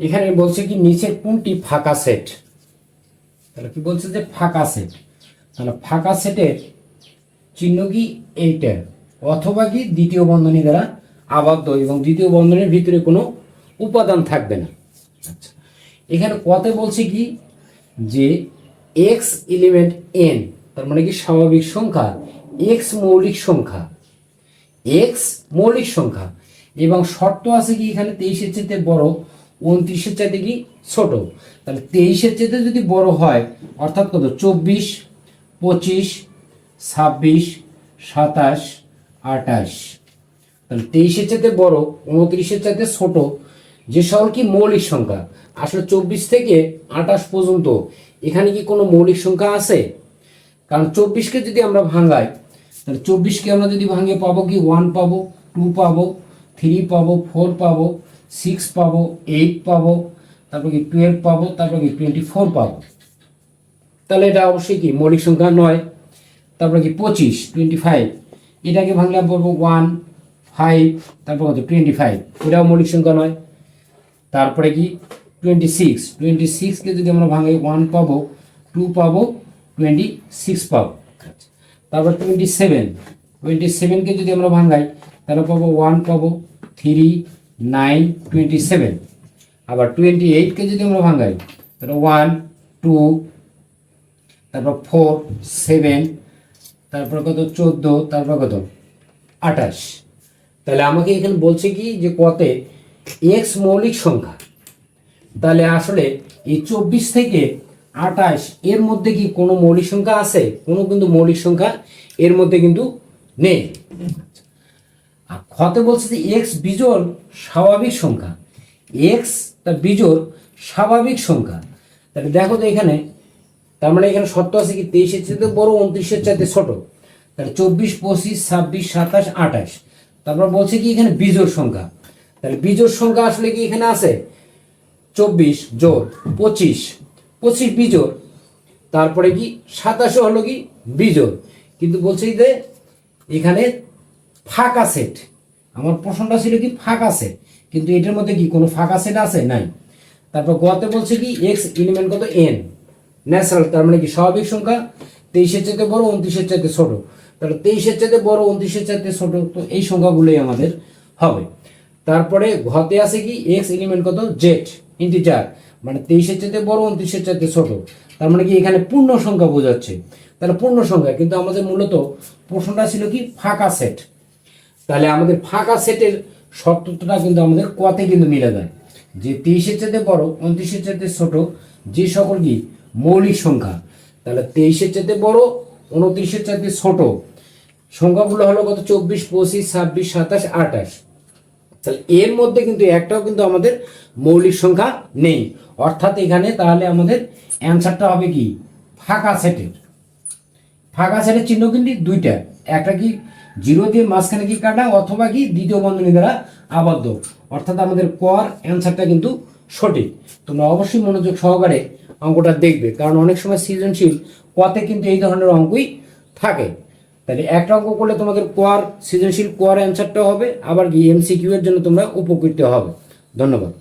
এখানে বলছে কি নিচের কোনটি ফাঁকা সেট? তাহলে কি বলছে যে ফাঁকা সেট? তাহলে ফাঁকা সেটের চিহ্ন কি এইটা অথবা কি দ্বিতীয় বন্ধনী দ্বারা আবদ্ধ এবং দ্বিতীয় বন্ধনীর ভিতরে কোনো উপাদান থাকবে না। আচ্ছা এখানে কতে বলছে কি যে এক্স এলিমেন্ট এন তার মানে কি স্বাভাবিক সংখ্যা এক্স মৌলিক সংখ্যা এক্স মৌলিক সংখ্যা এবং শর্ত আছে কি এখানে তেইশের চাইতে বড় উনত্রিশের চাইতে কি ছোট? তাহলে তেইশের চাইতে যদি বড় হয়, অর্থাৎ কত? চব্বিশ, পঁচিশ, ছাব্বিশ, সাতাশ আটাশ তাহলে তেইশের চাইতে বড়, উনত্রিশের চাইতে ছোট, যে সকল কি মৌলিক সংখ্যা? আসলে চব্বিশ থেকে আটাশ পর্যন্ত এখানে কি কোনো মৌলিক সংখ্যা আছে? কারণ চব্বিশকে যদি আমরা ভাঙাই, তাহলে চব্বিশকে আমরা যদি ভাঙে পাবো কি? ওয়ান পাবো টু পাবো থ্রি পাবো ফোর পাবো সিক্স পাবো এইট পাবো, তারপর কি টুয়েলভ পাবো, তারপর কি টোয়েন্টি ফোর পাবো। তাহলে এটা অবশ্যই কি মৌলিক সংখ্যা নয়, তারপরে কি পঁচিশ টোয়েন্টি ফাইভ এটাকে ভাঙলে বলব ওয়ান ফাইভ তারপর কত? টোয়েন্টি ফাইভ এটাও মৌলিক সংখ্যা নয়। তারপরে কি? টোয়েন্টি সিক্স টোয়েন্টি সিক্সকে যদি আমরা ভাঙাই ওয়ান পাবো টু পাবো টোয়েন্টি সিক্স পাবো। তারপর টোয়েন্টি সেভেন টোয়েন্টি সেভেনকে যদি আমরা ভাঙাই, তাহলে পাবো ওয়ান পাবো থ্রি নাইন টোয়েন্টি সেভেন। আবার টোয়েন্টি এইটকে যদি আমরা ভাঙাই, তাহলে ওয়ান, টু, তারপর ফোর, সেভেন, তারপর কত? চোদ্দ, তারপর কত? আঠাশ। তাহলে আমাকে এখানে বলছে কি যে কতে? এক্স মৌলিক সংখ্যা। তাহলে আসলে এই চব্বিশ থেকে আঠাশ, এর মধ্যে কি কোনো মৌলিক সংখ্যা আছে? কোনো কিন্তু মৌলিক সংখ্যা এর মধ্যে কিন্তু নেই। আর খতে বলছে যে এক্স বিজোড় স্বাভাবিক সংখ্যা। এক্স তার বিজোড় স্বাভাবিক সংখ্যা। তাহলে দেখো তো এখানে, তার মানে এখানে সত্য আছে কি? তেইশের চাইতে বড়, উনত্রিশের চাইতে ছোট। তাহলে চব্বিশ, পঁচিশ, ছাব্বিশ, সাতাশ, আঠাশ। তারপর বলছে কি এখানে বিজোড় সংখ্যা? তাহলে বিজোড় সংখ্যা আসলে কি এখানে আছে? চব্বিশ জোর পঁচিশ। পঁচিশ বিজোড়, তারপরে কি সাতাশে হলো কি? বিজোড়। কিন্তু বলছে যে, এখানে ফাঁকা সেট আমার প্রশ্নটা ছিল কি ফাঁকা সেট কিন্তু এটার মধ্যে কি কোনো ফাঁকা সেট আছে? নাই। তারপর গতে বলছে কি এক্স এলিমেন্ট কত? এন ন্যাচারাল তার মানে কি স্বাভাবিক সংখ্যা? তেইশের চাইতে বড়, উনত্রিশের চাইতে ছোট। তাহলে তেইশের চাইতে বড়, উনত্রিশের চাইতে ছোট, তো এই সংখ্যাগুলোই আমাদের হবে। তারপরে ঘতে আছে কি এক্স এলিমেন্ট কত? জেড ইন্টিজার মানে তেইশের চাইতে বড়, উনত্রিশের চাইতে ছোট। তার মানে কি এখানে পূর্ণ সংখ্যা বোঝাচ্ছে। তাহলে পূর্ণ সংখ্যা, কিন্তু আমাদের মূলত প্রশ্নটা ছিল কি ফাঁকা সেট তাহলে আমাদের ফাঁকা সেটের শর্তটা কিন্তু আমাদের কতে কিন্তু মিলে যায়। যে তেইশের চাইতে বড়, উনত্রিশের চাইতে ছোট, যে সকল কি? মৌলিক সংখ্যা। তাহলে তেইশের চাইতে বড়, উনত্রিশের চাইতে ছোট। সংখ্যাগুলো হলো কত? চব্বিশ, পঁচিশ, ছাব্বিশ, সাতাশ, আঠাশ। তাহলে এর মধ্যে কিন্তু একটাও কিন্তু আমাদের মৌলিক সংখ্যা নেই। অর্থাৎ এখানে তাহলে আমাদের অ্যান্সারটা হবে কি? ফাঁকা সেটের। ফাঁকা সেটের চিহ্ন কিন্তু দুইটা। একটা কি? জিরো দিয়ে মাঝখানে কি কাটা অথবা কি দ্বিতীয় বন্ধনী দ্বারা আবদ্ধ? অর্থাৎ আমাদের কর অ্যান্সারটা কিন্তু সঠিক। তোমরা অবশ্যই মনোযোগ সহকারে অঙ্কটা দেখবে, কারণ অনেক সময় সৃজনশীল কতে কিন্তু এই ধরনের অঙ্কই থাকে। তাহলে একটা অঙ্ক করলে তোমাদের কোয়ার সৃজনশীল কোয়ার অ্যান্সারটা হবে, আবার কি এমসিকিউ এর জন্য তোমরা উপকৃত হবে। ধন্যবাদ।